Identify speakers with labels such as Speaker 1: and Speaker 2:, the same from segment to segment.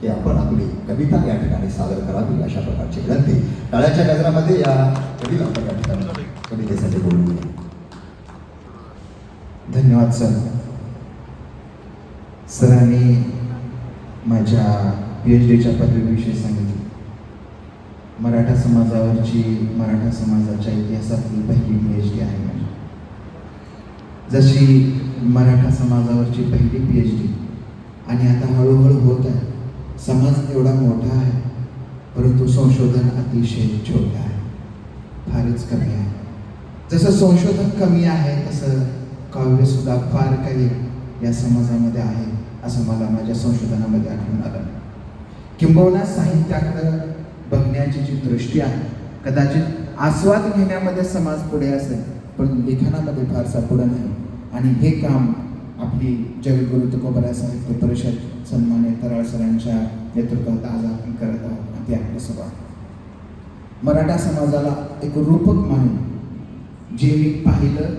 Speaker 1: की आपण आपली कविता या ठिकाणी सादर करावी अशा प्रकारची विनंती टाळ्याच्या गजरामध्ये या कविता आपण या ठिकाणी कवितेसाठी बोलू.
Speaker 2: धन्यवाद सर. सरांनी माझ्या पी एच डीच्या पदवीविषयी सांगितले. मराठा समाजावरची मराठा समाजाच्या इतिहासातली पहिली पी एच डी आहे माझी. जशी मराठा समाजावरची पहिली पी एच डी आणि आता हळूहळू होत आहे समाज एवढा मोठा आहे परंतु संशोधन अतिशय छोटं आहे. फारच कमी आहे. जसं संशोधन कमी आहे तसं काव्यसुद्धा फार काही या समाजामध्ये आहे असं मला माझ्या संशोधनामध्ये आठवून आलं. किंबहुना साहित्याकडं बघण्याची जी दृष्टी आहे कदाचित आस्वाद घेण्यामध्ये समाज पुढे असेल पण लिखाणामध्ये फारसा पुढे नाही. आणि हे काम आपली जगद्गुरु तुकोबरा साहित्य परिषद सन्मान्य तराळ सरांच्या नेतृत्वात आज आपण करत आहोत. ते आपलं सभा. मराठा समाजाला एक रूपक म्हणून जे मी पाहिलं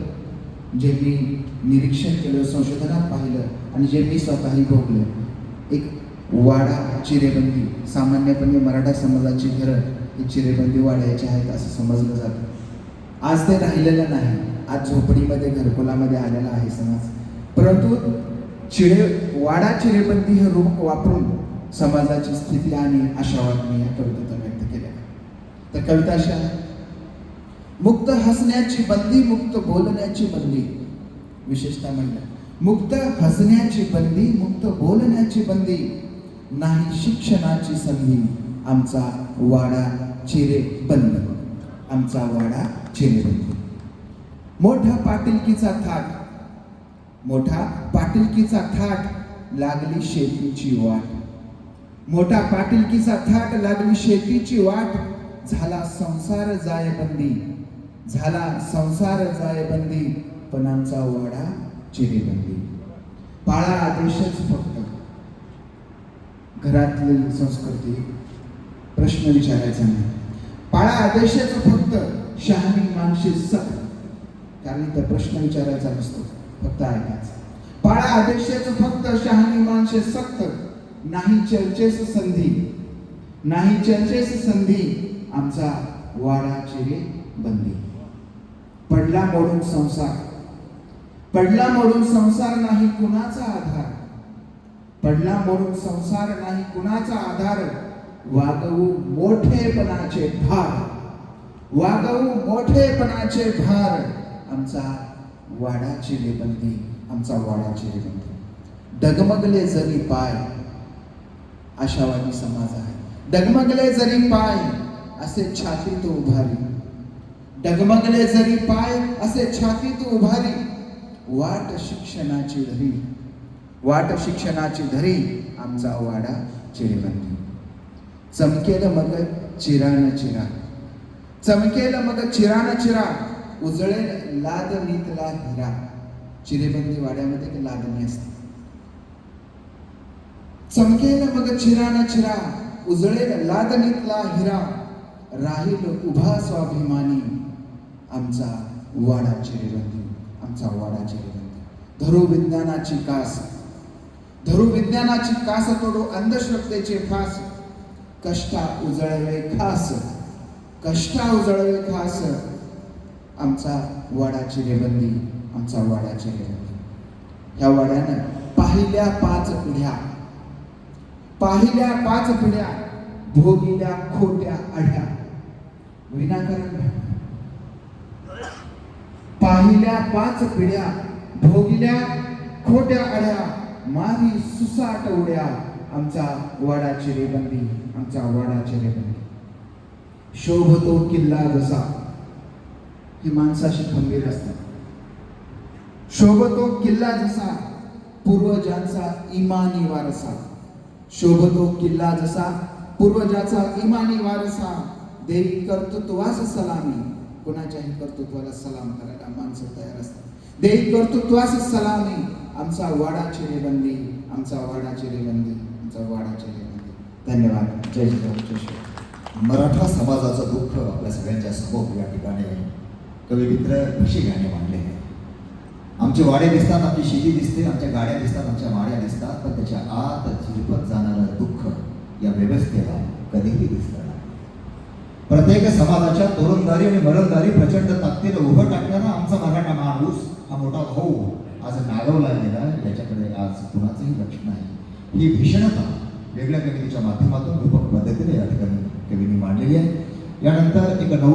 Speaker 2: जे मी निरीक्षण केलं संशोधनात पाहिलं आणि जे मी स्वतःही भोगलं एक वाडा चिरेबंदी. सामान्यपणे मराठा समाजाची घरं ही चिरेबंदी वाड्याची आहेत असं समजलं जातं. आज ते राहिलेलं नाही. आज झोपडीमध्ये घरकुलामध्ये आलेला आहे समाज. परंतु चिरे वाडा चिरेबंदी हे रूप वापरून समाजाची स्थिती आणि आशावाद मी या कवितेतून तर कविता अशा मुक्त हसण्याची बंदी मुक्त बोलण्याची बंदी. विशेषतः म्हणलं मुक्त हसण्याची बंदी मुक्त बोलण्याची बंदी. नाही शिक्षणाची संधी. आमचा वाडा चिरे बंद. आमचा वाडा चिरे बंद. मोठा पाटीलकीचा थाट. मोठा पाटीलकीचा थाट लागली शेतीची वाट. मोठा पाटीलकीचा थाट लागली शेतीची वाट. झाला संसार जायबंदी झाला संसार जायबंदी पण आमचा वाडा चिरेबंदी. पाळा आदेशच फक्त. घरातली संस्कृती प्रश्न विचारायचा नाही. पाळा आदेशच फक्त. शहाणी मानशी सक्त कारण इथं प्रश्न विचारायचा नसतो. फक्त ऐकायचा. पाळा आदेशच फक्त. शहाणी माणसे सक्त. नाही चर्चेस संधी. नाही चर्चेस संधी. आमचा वाडा चिरे बंदी. पडला मोडून संसार. पडला मोडून संसार नाही कुणाचा आधार. पडला मोडून संसार नाही कुणाचा आधार. वागवू मोठेपणाचे भार. वागवू मोठेपणाचे भार. आमचा वाडाची रेबंदी आमचा वाडाची रेबंदी डगमगले जरी पाय आशावादी समाज आहे. डगमगले जरी पाय असे छातीत उभारी. डगमगले जरी पाय असे छातीत उभारी. वाट शिक्षणाची धरी. वाट शिक्षणाची धरी आमचा वाडा चिरेबंदी. चमकेल मग चिरान चिरा चमकेल मग चिरान चिरा उजळेल लाद नीतला हिरा. चिरेबंदी वाड्यामध्ये लादणी असते. चमकेल मग चिरान चिरा उजळेल लादणीतला हिरा. राहील उभा स्वाभिमानी आमचा वाडा चिरेबंदी आमचा वाडा चिरेबंदी. धरू विज्ञानाची कास. धरू विज्ञानाची कास तोडू अंधश्रद्धेचे फास. कष्टा उजळवे खास. कष्टा उजळवे खास. आमचा वाडा चिरेबंदी आमचा वाडा चिरेबंदी. ह्या वाड्यानं पाहिल्या पाच पिढ्या. पाहिल्या पाच पिढ्या भोगिल्या खोट्या आढ्या. विनाकारण पाहिल्या पाच पिढ्या भोगिल्या खोट्या आढ्या मारी सुसाट उड्या आमचा वाडाची रेबंदी आमचा वाडाची रेबंदी. शोभतो किल्ला जसा ही माणसाशी खंबीर असतात. शोभतो किल्ला जसा पूर्वजांचा इमानी वारसा. शोभतो किल्ला जसा पूर्वजाचा इमानी वारसा देवी कर्तृत्वास सलामी. कोणाच्याही कर्तृत्वाला सलाम करायला माणसं तयार असतात. देवी कर्तृत्वास सलामी. आमचा वाडा चिरेबंदी आमचा वाडा चिरेबंदी आमचा वाडा चिरेबंदी धन्यवाद. जय श्रीराम जय
Speaker 1: मराठा समाजाचं दुःख आपल्या सगळ्यांच्या समोर या ठिकाणी कविमित्र ऋषी गाणे मांडले. आहे आमचे वाडे दिसतात आमची शेती दिसते आमच्या गाड्या दिसतात आमच्या माड्या दिसतात पण त्याच्या आत झिरपत जाणारं दुःख या व्यवस्थेला कधी प्रत्येक समाजाच्या तोरणदारी आणि मरणदारी प्रचंड ताकदीनं उभं टाकणारा आमचा मराठा माणूस हा मोठा भाऊ आज नागवला गेला. याच्याकडे आज कुणाचंही लक्ष नाही. ही भीषणता वेगळ्या कवितेच्या माध्यमातून रूपक पद्धतीने या ठिकाणी कवींनी मांडलेली आहे. यानंतर एक नऊ